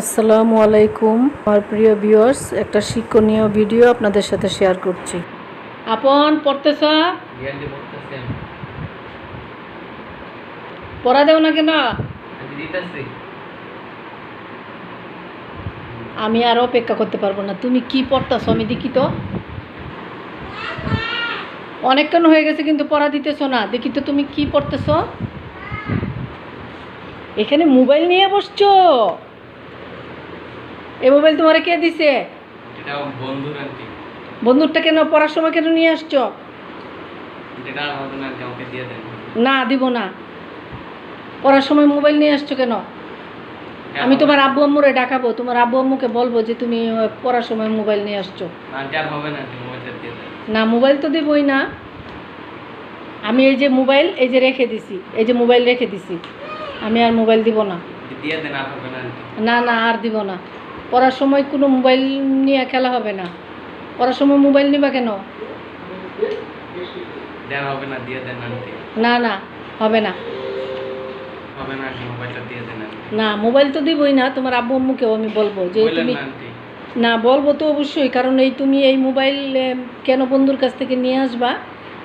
আসসালামু আলাইকুম। আমার প্রিয় ভিউয়ার্স একটা শিক্ষণীয় ভিডিও আপনাদের সাথে শেয়ার করছি। আপন পড়তেছ? পড়া দেও না কেন? আমি আর অপেক্ষা করতে পারব না। তুমি কি পড়তেছো? আমি দেখি তো। অনেকক্ষণ হয়ে গেছে কিন্তু পড়া দিতেছো না। দেখি তো তুমি কি পড়তেছো। এখানে মোবাইল নিয়ে বসছো? এই মোবাইল তোমার কে দিছে? বন্ধুরটা কেন পড়ার সময় কেন নিয়ে আসছো? না দিব না। পড়ার সময় মোবাইল নিয়ে আসছো কেন? আমি তোমার আব্বু আম্মুরে ডাকাবো। তোমার আব্বু আম্মুকে বলব যে তুমি পড়ার সময় মোবাইল নিয়ে আসছো। না মোবাইল তো দেবই না। আমি এই যে মোবাইল এই যে রেখে দিছি। এই যে মোবাইল রেখে দিছি। আমি আর মোবাইল দিব না। না না আর দিব না। পড়ার সময় কোনো মোবাইল নিয়ে খেলা হবে না। পড়ার সময় মোবাইল নিবা কেন? না না হবে না। না মোবাইল তো দিবই না তোমার আব্বু আম্মুকেও আমি বলব যে তুমি না বলব তো অবশ্যই কারণ এই তুমি এই মোবাইল কেন বন্ধুর কাছ থেকে নিয়ে আসবা?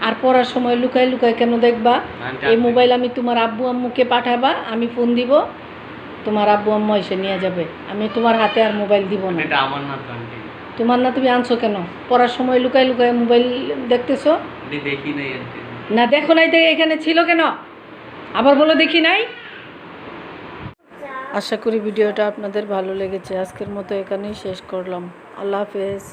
আর পড়ার সময় লুকায় লুকায় কেন দেখবা? এই মোবাইল আমি তোমার আব্বু আম্মুকে পাঠাবা আমি ফোন দিব। তোমার আব্বু আম্মা এসে নিয়ে যাবে। আমি তোমার হাতে আর মোবাইল দিব না। এটা আমার না তোমার না তুমি আনছো কেন? পড়ার সময় লুকায় লুকায় মোবাইল দেখতেছো? দেখি নাই না দেখো নাই এখানে ছিল কেন? আবার বলো দেখি নাই? আশা করি ভিডিওটা আপনাদের ভালো লেগেছে। আজকের মতো এখানেই শেষ করলাম। আল্লাহ হাফেজ।